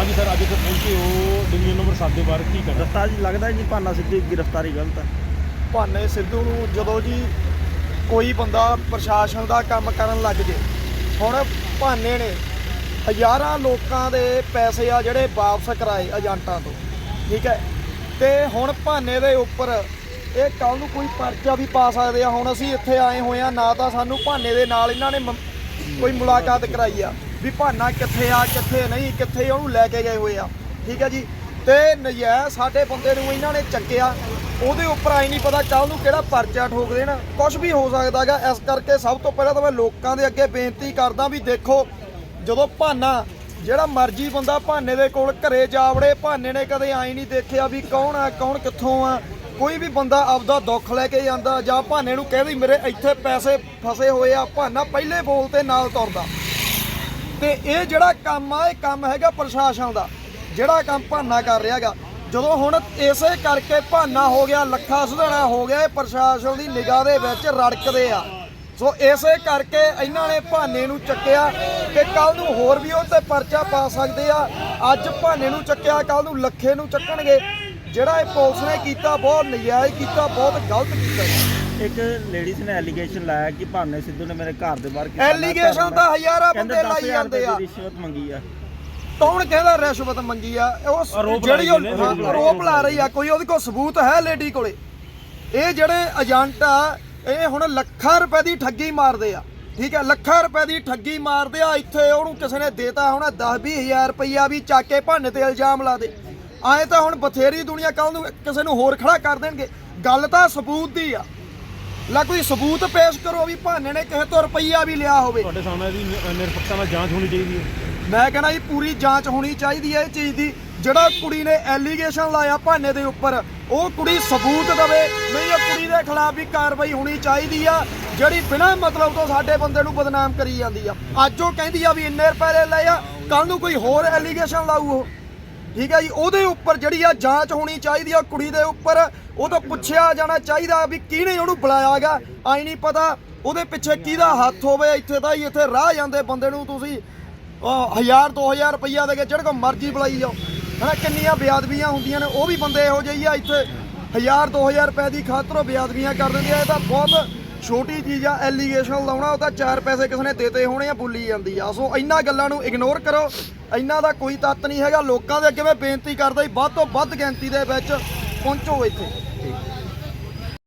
ਹਾਂਜੀ ਸਰ ਅੱਜ ਇੱਥੇ ਪਹੁੰਚੇ ਹੋ ਡਿਵੀਜ਼ਨ ਨੰਬਰ 7 ਦੇ ਬਾਹਰ ਕੀ ਕਰਨਾ? ਦਸਤਾ ਜੀ ਲੱਗਦਾ ਜੀ ਭਾਨਾ ਸਿੱਧੂ ਦੀ ਗ੍ਰਿਫਤਾਰੀ ਗਲਤ ਹੈ ਭਾਨੇ ਸਿੱਧੂ ਨੂੰ ਜਦੋਂ ਜੀ ਕੋਈ ਬੰਦਾ ਪ੍ਰਸ਼ਾਸਨ ਦਾ ਕੰਮ ਕਰਨ ਲੱਗ ਜੇ ਹੁਣ ਭਾਨੇ ਨੇ ਹਜ਼ਾਰਾਂ ਲੋਕਾਂ ਦੇ ਪੈਸੇ ਆ ਜਿਹੜੇ ਵਾਪਸ ਕਰਾਏ ਏਜੰਟਾਂ ਤੋਂ ਠੀਕ ਹੈ? ਤੇ ਹੁਣ ਭਾਨੇ ਦੇ ਉੱਪਰ ਇਹ ਕੱਲ ਨੂੰ ਕੋਈ ਪਰਚਾ ਵੀ ਪਾ ਸਕਦੇ ਆ ਹੁਣ ਅਸੀਂ ਇੱਥੇ ਆਏ ਹੋਏ ਆ ਨਾ ਤਾਂ ਸਾਨੂੰ ਭਾਨੇ ਦੇ ਨਾਲ ਇਹਨਾਂ ਨੇ ਮ- ਕੋਈ ਮੁਲਾਕਾਤ ਕਰਾਈ ਆ। ਵੀ ਭਾਨਾ ਕਿੱਥੇ ਆ, ਕਿੱਥੇ ਨਹੀਂ, ਕਿੱਥੇ ਉਹਨੂੰ ਲੈ ਕੇ ਗਏ ਹੋਏ ਆ। ਠੀਕ ਹੈ ਜੀ? ਤੇ ਨਜਾਇਜ਼ ਸਾਡੇ ਬੰਦੇ ਨੂੰ ਇਹਨਾਂ ਨੇ ਚੱਕਿਆ। ਉਹਦੇ ਉੱਪਰ ਆਈ ਨਹੀਂ ਪਤਾ ਕੱਲ ਨੂੰ ਕਿਹੜਾ ਪਰਚਾ ਠੋਕ ਦੇਣ। ਕੁਝ ਵੀ ਹੋ ਸਕਦਾ ਸਕਦਾਗਾ ਇਸ ਕਰਕੇ ਸਭ ਤੋਂ ਪਹਿਲਾਂ ਤਾਂ ਮੈਂ ਲੋਕਾਂ ਦੇ ਅੱਗੇ ਬੇਨਤੀ ਕਰਦਾ ਵੀ ਦੇਖੋ, ਜਦੋਂ ਭਾਨਾ, ਜਿਹੜਾ ਮਰਜ਼ੀ ਬੰਦਾ ਭਾਨੇ ਦੇ ਕੋਲ ਘਰੇ ਜਾਵੜੇ ਭਾਨੇ ਨੇ ਕਦੇ ਆਈ ਨਹੀਂ ਦੇਖਿਆ ਵੀ ਕੌਣ ਆ, ਕੌਣ ਕਿੱਥੋਂ ਆ। ਕੋਈ ਵੀ ਬੰਦਾ ਆਪਦਾ ਦੁੱਖ ਲੈ ਕੇ ਜਾਂਦਾ ਜਾਂ ਭਾਨੇ ਨੂੰ ਕਹਿੰਦੀ ਮੇਰੇ ਇੱਥੇ ਪੈਸੇ ਫਸੇ ਹੋਏ ਆ, ਭਾਨਾ ਪਹਿਲੇ ਬੋਲ ਤੇ ਨਾਲ ਤੁਰਦਾ। ਤੇ ਇਹ ਜਿਹੜਾ ਕੰਮ ਆ, ਇਹ ਕੰਮ ਹੈਗਾ ਪ੍ਰਸ਼ਾਸਨ ਦਾ। ਜਿਹੜਾ ਕੰਮ ਭਾਨਾ ਕਰ ਰਿਹਾਗਾ ਜਦੋਂ ਹੁਣ ਇਸੇ ਕਰਕੇ ਭਾਨਾ ਹੋ ਗਿਆ, ਲੱਖਾ ਸੁਧਾਣਾ ਹੋ ਗਿਆ, ਇਹ ਪ੍ਰਸ਼ਾਸਨ ਦੀ ਨਿਗਾਹ ਦੇ ਵਿੱਚ ਰੜਕਦੇ ਆ। ਸੋ ਇਸੇ ਕਰਕੇ ਇਹਨਾਂ ਨੇ ਭਾਨੇ ਨੂੰ ਚੱਕਿਆ ਤੇ ਕੱਲ ਨੂੰ ਹੋਰ ਵੀ ਉਹ ਤੇ ਪਰਚਾ ਪਾ ਸਕਦੇ ਆ। ਅੱਜ ਭਾਨੇ ਨੂੰ ਚੱਕਿਆ ਕੱਲ ਨੂੰ ਲੱਖੇ ਨੂੰ ਚੱਕਣਗੇ। ਜਿਹੜਾ ਇਹ ਪੁਲਿਸ ਨੇ ਕੀਤਾ, ਬਹੁਤ ਨਜਾਇਜ਼ ਕੀਤਾ, ਬਹੁਤ ਗਲਤ ਕੀਤਾ। ਇੱਕ ਲੇਡੀਜ਼ ਨੇ ਐਲੀਗੇਸ਼ਨ ਲਾਇਆ ਕਿ ਭਾਨੇ ਸਿੱਧੂ ਨੇ ਮੇਰੇ ਘਰ ਦੇ ਬਾਹਰ ਕੀਤਾ। Allegation ਤਾਂ ਹਜ਼ਾਰਾਂ ਬੰਦੇ ਲਾਈ 10,000 ਜਾਂਦੇ ਆ। ਰਿਸ਼ਵਤ ਮੰਗੀ ਆ। ਕੌਣ ਕਹਿੰਦਾ ਰਿਸ਼ਵਤ ਮੰਗੀ ਆ। ਉਹ ਆਰੋਪ ਜਿਹੜੀ ਉਹ ਆਰੋਪ ਲਾ ਰਹੀ ਆ ਕੋਈ ਉਹਦੇ ਕੋਲ ਸਬੂਤ ਹੈ ਲੇਡੀ ਕੋਲੇ? ਇਹ ਜਿਹੜੇ ਏਜੰਟ ਆ ਇਹ ਹੁਣ ਲੱਖਾਂ ਰੁਪਏ ਦੀ ਠੱਗੀ ਮਾਰਦੇ ਆ। ਠੀਕ ਹੈ ਲੱਖਾਂ ਰੁਪਏ ਦੀ ਠੱਗੀ ਮਾਰਦੇ ਆ ਇੱਥੇ ਉਹਨੂੰ ਕਿਸੇ ਨੇ ਦੇਤਾ ਹੋਣਾ 10 ਹਜ਼ਾਰ ਰੁਪਈਆ ਵੀ ਚੱਕ ਕੇ ਭਾਨੇ ਤੇ ਇਲਜ਼ਾਮ ਲਾ ਦੇ। ਆਏ ਤਾਂ ਹੁਣ ਬਥੇਰੀ ਦੁਨੀਆ ਕੱਲ ਨੂੰ ਕਿਸੇ ਨੂੰ ਹੋਰ ਖੜਾ ਕਰ ਦੇਣਗੇ। ਗੱਲ ਤਾਂ ਸਬੂਤ ਦੀ ਆ। ਲੈ ਕੋਈ ਸਬੂਤ ਪੇਸ਼ ਕਰੋ ਵੀ ਭਾਨੇ ਨੇ ਕਿਸੇ ਤੋਂ ਰੁਪਈਆ ਵੀ ਲਿਆ ਹੋਵੇ। ਤੁਹਾਡੇ ਸਾਹਮਣੇ ਇਹਦੀ ਨਿ- ਨਿਰਪੱਖਤਾ ਨਾਲ ਜਾਂਚ ਹੋਣੀ ਚਾਹੀਦੀ ਹੈ। ਮੈਂ ਕਹਿੰਦਾ ਜੀ ਪੂਰੀ ਜਾਂਚ ਹੋਣੀ ਚਾਹੀਦੀ ਹੈ ਇਹ ਚੀਜ਼ ਦੀ। ਜਿਹੜਾ ਕੁੜੀ ਨੇ ਐਲੀਗੇਸ਼ਨ ਲਾਇਆ ਭਾਨੇ ਦੇ ਉੱਪਰ ਉਹ ਕੁੜੀ ਸਬੂਤ ਦਵੇ ਨਹੀਂ ਉਹ ਕੁੜੀ ਦੇ ਖਿਲਾਫ ਵੀ ਕਾਰਵਾਈ ਹੋਣੀ ਚਾਹੀਦੀ ਆ ਜਿਹੜੀ ਬਿਨਾਂ ਮਤਲਬ ਤੋਂ ਸਾਡੇ ਬੰਦੇ ਨੂੰ ਬਦਨਾਮ ਕਰੀ ਜਾਂਦੀ ਆ। ਅੱਜ ਉਹ ਕਹਿੰਦੀ ਆ ਵੀ ਇੰਨੇ ਰੁਪਏ ਲੈ ਆ ਕੱਲ ਨੂੰ ਕੋਈ ਹੋਰ ਐਲੀਗੇਸ਼ਨ ਲਾਊ ਉਹ। ਠੀਕ ਹੈ ਜੀ, ਉਹਦੇ ਉੱਪਰ ਜਿਹੜੀ ਆ ਜਾਂਚ ਹੋਣੀ ਚਾਹੀਦੀ ਆ ਕੁੜੀ ਦੇ ਉੱਪਰ। ਉਹ ਤੋਂ ਪੁੱਛਿਆ ਜਾਣਾ ਚਾਹੀਦਾ ਵੀ ਕਿਹਨੇ ਉਹਨੂੰ ਬੁਲਾਇਆਗਾ ਆਈ ਨਹੀਂ ਪਤਾ ਉਹਦੇ ਪਿੱਛੇ ਕਿਹਦਾ ਹੱਥ ਹੋਵੇ, ਇੱਥੇ ਤਾਂ ਹੀ ਇੱਥੇ ਰਾਹ ਜਾਂਦੇ ਬੰਦੇ ਨੂੰ ਤੁਸੀਂ। ਉਹ 1000 2000 ਰੁਪਈਆ ਦੇ ਕੇ ਜਿਹੜੇ ਕੋ ਮਰਜ਼ੀ ਬੁਲਾਈ ਜਾਓ। ਹਨਾ, ਕਿੰਨੀਆਂ ਬੇਅਦਬੀਆਂ ਹੁੰਦੀਆਂ ਨੇ, ਉਹ ਵੀ ਬੰਦੇ ਇਹੋ ਜਿਹੇ ਆ ਇੱਥੇ। 1000 2000 ਰੁਪਏ ਦੀ ਖਾਤਰ ਉਹ ਬੇਅਦਬੀਆਂ ਕਰ ਦਿੰਦੇ ਆ, ਇਹ ਤਾਂ ਬਹੁਤ ਛੋਟੀ ਚੀਜ਼ ਆ ਐਲੀਗੇਸ਼ਨ ਲਾਉਣਾ, ਉਹ ਤਾਂ ਚਾਰ ਪੈਸੇ ਕਿਸੇ ਨੇ ਦੇਤੇ ਹੋਣੇ ਆ ਬੁੱਲੀ ਜਾਂਦੀ ਆ। ਸੋ ਇਹਨਾਂ ਗੱਲਾਂ ਨੂੰ ਇਗਨੋਰ ਕਰੋ। ਇਹਨਾਂ ਦਾ ਕੋਈ ਤੱਤ ਨਹੀਂ ਹੈਗਾ। ਲੋਕਾਂ ਦੇ ਅੱਗੇ ਮੈਂ ਬੇਨਤੀ ਕਰਦਾ ਜੀ, ਵੱਧ ਤੋਂ ਵੱਧ ਗਿਣਤੀ ਦੇ ਵਿੱਚ ਪਹੁੰਚੋ ਇੱਥੇ।